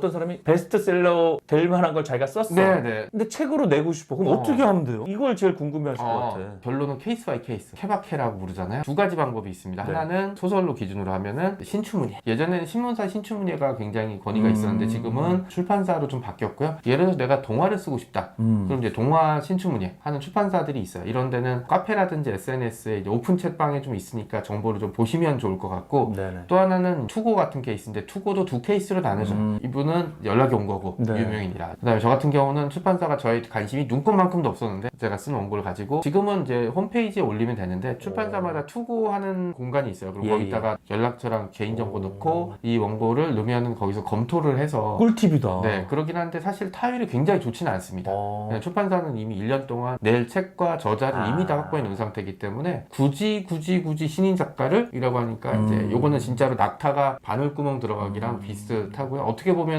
어떤 사람이 베스트셀러 될 만한 걸 자기가 썼어. 네, 네. 근데 책으로 내고 싶어. 그럼 어. 어. 떻게 하면 돼요? 이걸 제일 궁금해 하실 것 어, 같아. 결론은 케이스 바이 케이스 케바케라고 부르잖아요 두 가지 방법이 있습니다 네. 하나는 소설로 기준으로 하면은 신춘문예 예전에는 신문사 신춘문예가 굉장히 권위가 음. 있었는데 지금은 출판사로 좀 바뀌었고요 예를 들어서 내가 동화를 쓰고 싶다 음. 그럼 이제 동화 신춘문예 하는 출판사들이 있어요 이런 데는 카페라든지 SNS에 오픈 채방에 좀 있으니까 정보를 좀 보시면 좋을 것 같고 네네. 또 하나는 투고 같은 케이스인데 투고도 두 케이스로 나눠져요. 음. 이분은 연락이 온 거고 네. 유명인이라. 그다음에 저 같은 경우는 출판사가 저의 관심이 눈꽃만큼도 없었는데 제가 쓴 원고를 가지고 지금은 이제 홈페이지에 올리면 되는데 출판사마다 투고하는 공간이 있어요. 그리고 예, 거기다가 연락처랑 개인정보 오. 넣고 이 원고를 넣으면은 거기서 검토를 해서 꿀팁이다. 네 그러긴 한데 사실 타율이 굉장히 좋지는 않습니다. 어. 네, 출판사는 이미 1년 동안 낼 책과 저자를 아. 이미 다 확보해 놓은 상태이기 때문에 굳이 굳이 굳이 신인 작가를 이라고 하니까 음. 이제 요거는 진짜로 낙타가 바늘구멍 들어가기랑 음. 비슷하고요. 어떻게 보면